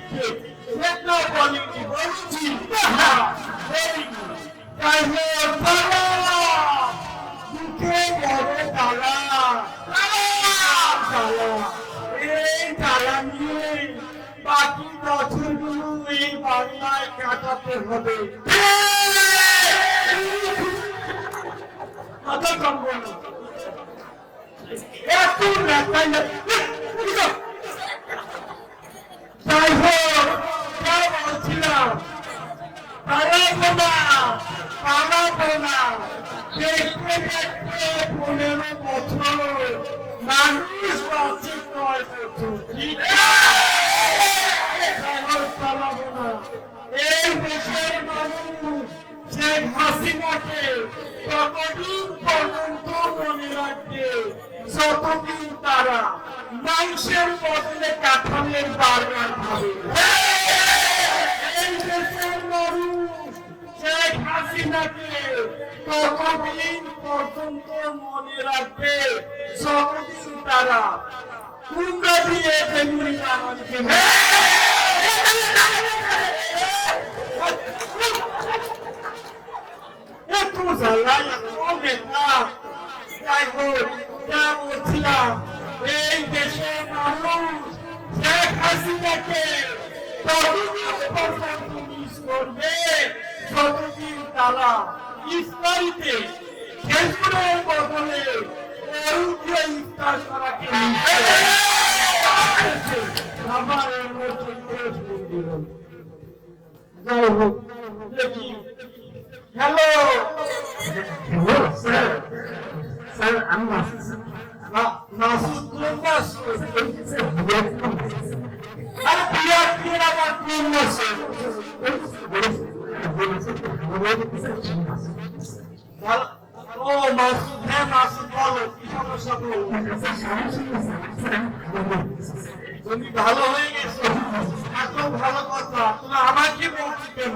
কে জিতবে সেটা বলিনি বলছি বলিনি তাই হোক তারা মুখে বড় তারা তারা এই তারা নিয়ে বাকি বছরগুলো এই বাংলায় কাটাতে হবে কথা কম বলো এত নেতাই যাই হোক যা বলছিলাম পালাবো না পালাবো না মানুষ শেখ হাসিনাকে ততদিন পর্যন্ত মনে রাখবে যতদিন তারা মাংসের বদলে কাঠামের বার্গার খাবে এই দেশের মানুষ শেখ হাসিনাকে ততদিন পর্যন্ত মনে রাখবে যতদিন তারা। কুমড়া দিয়ে বেগুনি এই দেশের মানুষ শেখ হাসিনাকে ততদিন পর্যন্ত মিস তারা ইসলামিতে খেজুরের বদলে গরুকে ইফতার করাকে আমার হ্যালো স্যার স্যার আমি মাসুদ কোন মাসুদ আরে বিরাট বিরাট আমার কোন মাসুদ তুমি ভালো হয়ে গেছো এত ভালো কথা তুমি আমাকে বলছি কেন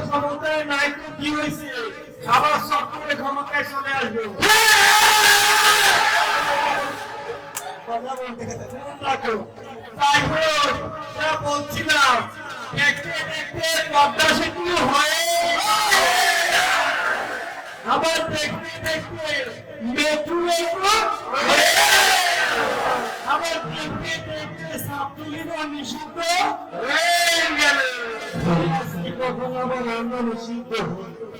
ক্ষমতায় নাই তো কি হয়েছে আবার সব ক্ষমতায় চলে আসব। তাই বলছিলাম, দেখতে দেখতে পদ্মা সেতু আবার দেখতে দেখতে মেট্রো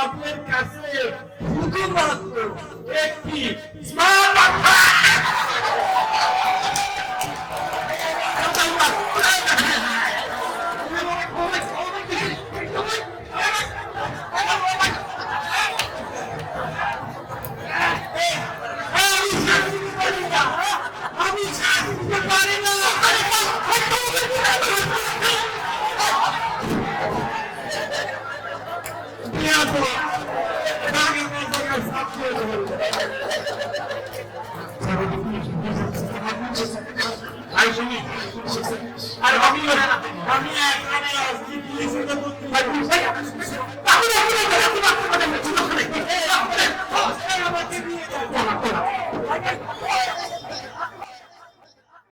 তোমাদের কাছে শুধুমাত্র একটি আর আর আমি আমি